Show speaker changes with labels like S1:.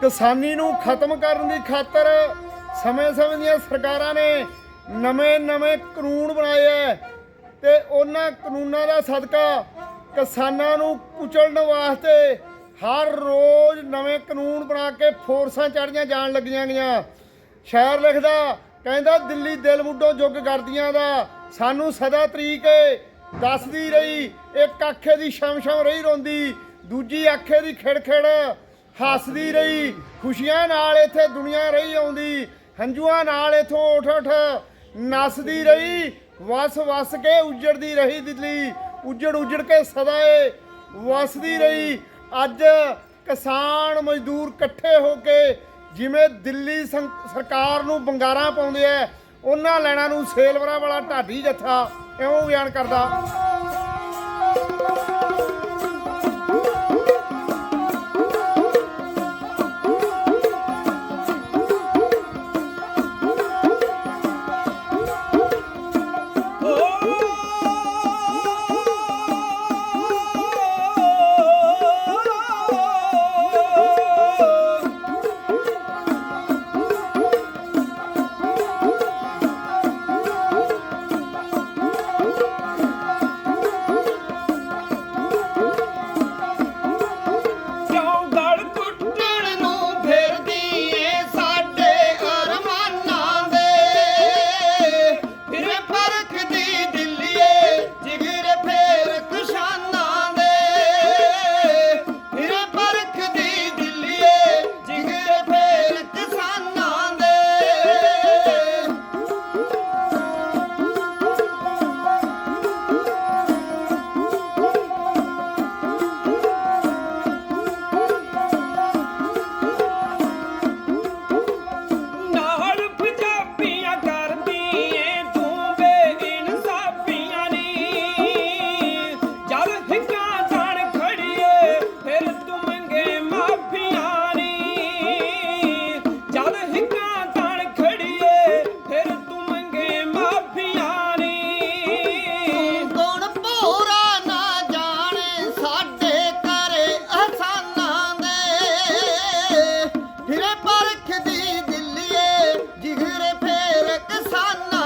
S1: ਕਿਸਾਨੀ ਨੂੰ ਖਤਮ ਕਰਨ ਦੀ ਖਾਤਰ ਸਮੇਂ-ਸਮੇਂ ਦੀਆਂ ਸਰਕਾਰਾਂ ਨੇ ਨਵੇਂ-ਨਵੇਂ ਕਾਨੂੰਨ ਬਣਾਏ ਐ ਤੇ ਉਹਨਾਂ ਕਾਨੂੰਨਾਂ ਦਾ ਸਦਕਾ ਕਿਸਾਨਾਂ ਨੂੰ ਕੁਚਲਣ ਵਾਸਤੇ ਹਰ ਰੋਜ਼ ਨਵੇਂ ਕਾਨੂੰਨ ਬਣਾ ਕੇ ਫੋਰਸਾਂ ਚੜੀਆਂ ਜਾਣ ਲੱਗੀਆਂ ਗਈਆਂ। ਸ਼ਾਇਰ ਲਿਖਦਾ, ਕਹਿੰਦਾ ਦਿੱਲੀ ਦਿਲ ਮੁੱਢੋਂ ਜੁਗ ਕਰਦੀਆਂ ਦਾ, ਸਾਨੂੰ ਸਦਾ ਤਰੀਕ ਦੱਸਦੀ ਰਹੀ, ਇੱਕ ਅੱਖੇ ਦੀ ਸ਼ਮ ਸ਼ਮ ਰਹੀ ਰੋਂਦੀ, ਦੂਜੀ ਅੱਖੇ ਦੀ ਖਿੜਖਿੜ। ਹੱਸਦੀ ਰਹੀ, ਖੁਸ਼ੀਆਂ ਨਾਲ ਇੱਥੇ ਦੁਨੀਆ ਰਹੀ ਆਉਂਦੀ, ਹੰਝੂਆਂ ਨਾਲ ਇਥੋਂ ਉੱਠ ਉੱਠ ਨੱਸਦੀ ਰਹੀ, ਵਸ ਵਸ ਕੇ ਉੱਜੜਦੀ ਰਹੀ ਦਿੱਲੀ, ਉੱਜੜ ਉੱਜੜ ਕੇ ਸਦਾ ਏ ਵਸਦੀ ਰਹੀ। ਅੱਜ ਕਿਸਾਨ ਮਜ਼ਦੂਰ ਇਕੱਠੇ ਹੋ ਕੇ ਜਿਵੇਂ ਦਿੱਲੀ ਸੰ- ਸਰਕਾਰ ਨੂੰ ਬੰਗਾਰਾਂ ਪਾਉਂਦੇ ਐ ਉਹਨਾਂ ਲੈਣਾ ਨੂੰ ਸੇਲਵਰਾਂ ਵਾਲਾ ਢਾਡੀ ਜੱਥਾ ਇਉਂ ਬਿਆਨ ਕਰਦਾ। sana.